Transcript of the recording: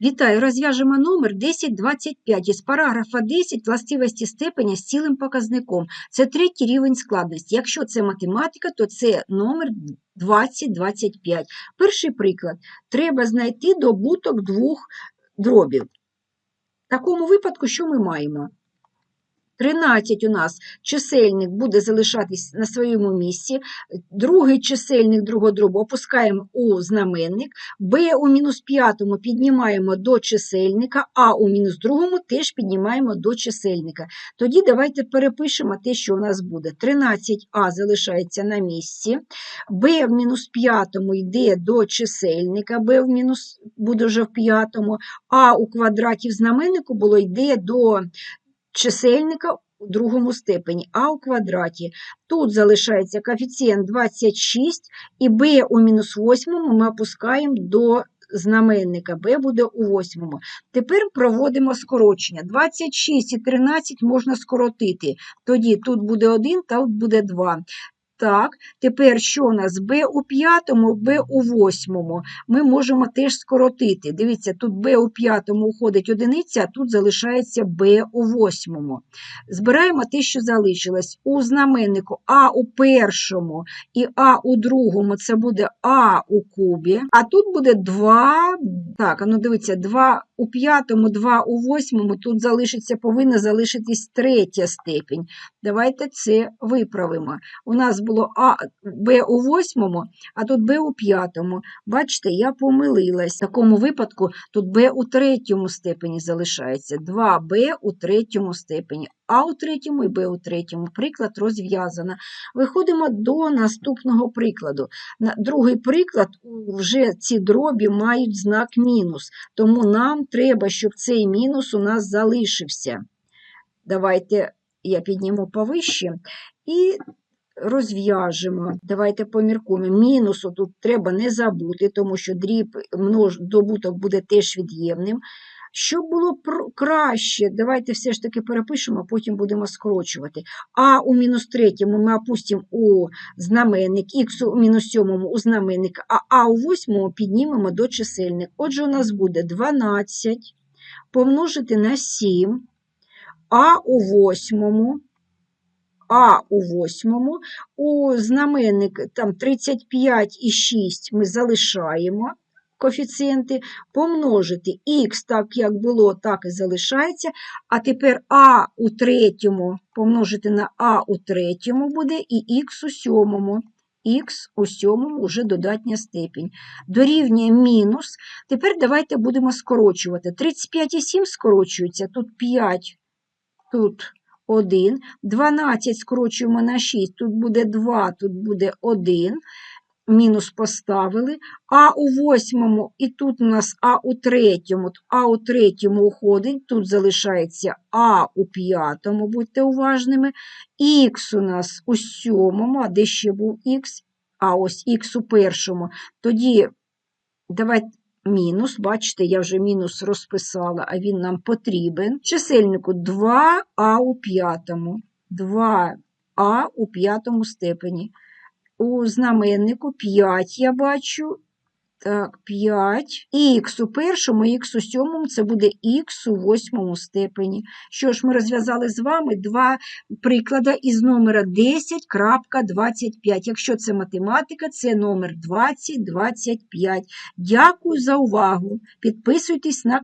Вітаю, розв'яжемо номер 1025 із параграфа 10 властивості степеня з цілим показником. Це третій рівень складності. Якщо це математика, то це номер 2025. Перший приклад. Треба знайти добуток двох дробів. В такому випадку що ми маємо? 13 у нас чисельник буде залишатись на своєму місці, другий чисельник другого дробу опускаємо у знаменник, b у мінус п'ятому піднімаємо до чисельника, а у мінус другому теж піднімаємо до чисельника. Тоді давайте перепишемо те, що у нас буде. 13а залишається на місці, b в мінус п'ятому йде до чисельника, b в мінус буде вже в п'ятому, а у квадраті в знаменнику було йде до чисельника у другому степені, а у квадраті. Тут залишається коефіцієнт 26, і b у мінус 8 ми опускаємо до знаменника, b буде у восьмому. Тепер проводимо скорочення. 26 і 13 можна скоротити. Тоді тут буде 1, тут буде 2. Так, тепер що у нас? b у п'ятому, b у восьмому. Ми можемо теж скоротити. Дивіться, тут b у п'ятому уходить одиниця, а тут залишається b у восьмому. Збираємо те, що залишилось. У знаменнику а у першому і а у другому це буде а у кубі. А тут буде 2. Так, ну дивіться, 2 у п'ятому, 2 у восьмому. Тут залишиться, повинна залишитись третя степінь. Давайте це виправимо. У нас було А, Б у восьмому, а тут Б у п'ятому. Бачите, я помилилась. В такому випадку тут Б у третьому степені залишається. 2Б у третьому степені, А у третьому і Б у третьому. Приклад розв'язано. Виходимо до наступного прикладу. Другий приклад вже ці дробі мають знак мінус, тому нам треба, щоб цей мінус у нас залишився. Давайте я підніму повище і розв'яжемо. Давайте поміркуємо. Мінусу тут треба не забути, тому що дріб множ, добуток буде теж від'ємним. Щоб було краще, давайте все ж таки перепишемо, а потім будемо скорочувати. А у мінус третьому ми опустимо у знаменник, х у мінус сьомому у знаменник, а а у восьмому піднімемо до чисельник. Отже, у нас буде 12 помножити на 7, а у восьмому, а у восьмому, у знаменник там 35 і 6 ми залишаємо коефіцієнти, помножити х так, як було, так і залишається, а тепер а у третьому помножити на а у третьому буде і х у сьомому. Х у сьомому вже додатня степінь. Дорівнює мінус. Тепер давайте будемо скорочувати. 35 і 7 скорочується, тут 5, тут 1. 12 скорочуємо на 6, тут буде 2, тут буде 1. Мінус поставили. А у восьмому, і тут у нас А у третьому, А у третьому уходить, тут залишається А у п'ятому, будьте уважними. Х у нас у сьомому, а де ще був Х? А ось Х у першому. Тоді давайте мінус, бачите, я вже мінус розписала, а він нам потрібен. Чисельнику 2а у п'ятому. 2а у п'ятому степені. У знаменнику 5 я бачу. Так, 5. І х у першому, і х у сьомому це буде х у восьмому степені. Що ж, ми розв'язали з вами два приклади із номера 10.25. Якщо це математика, це номер 2025. Дякую за увагу. Підписуйтесь на